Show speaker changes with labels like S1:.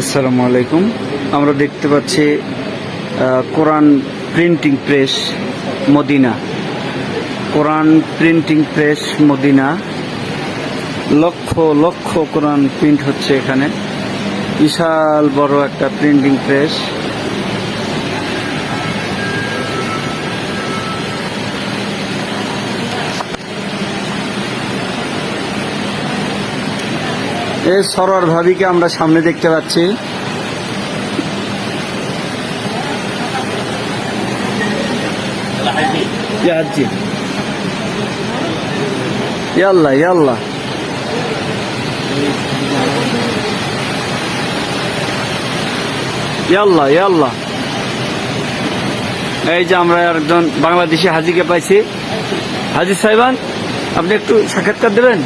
S1: আসসালামু আলাইকুম। আমরা দেখতে পাচ্ছি Quran printing press Medina. Quran printing press Medina. লক্ষ লক্ষ কোরআন প্রিন্ট হচ্ছে এখানে। বিশাল বড় একটা প্রিন্টিং প্রেস। এই সরোয়ার ভাবিকে আমরা সামনে দেখতে পাচ্ছি। ইয়াল্লা ইয়াল্লা ইয়াল্লা ইয়াল্লা এই যে আমরা একজন বাংলাদেশি হাজিকে পাইছি। হাজি সাহেবান, আপনি একটু সাক্ষাৎকার দেবেন?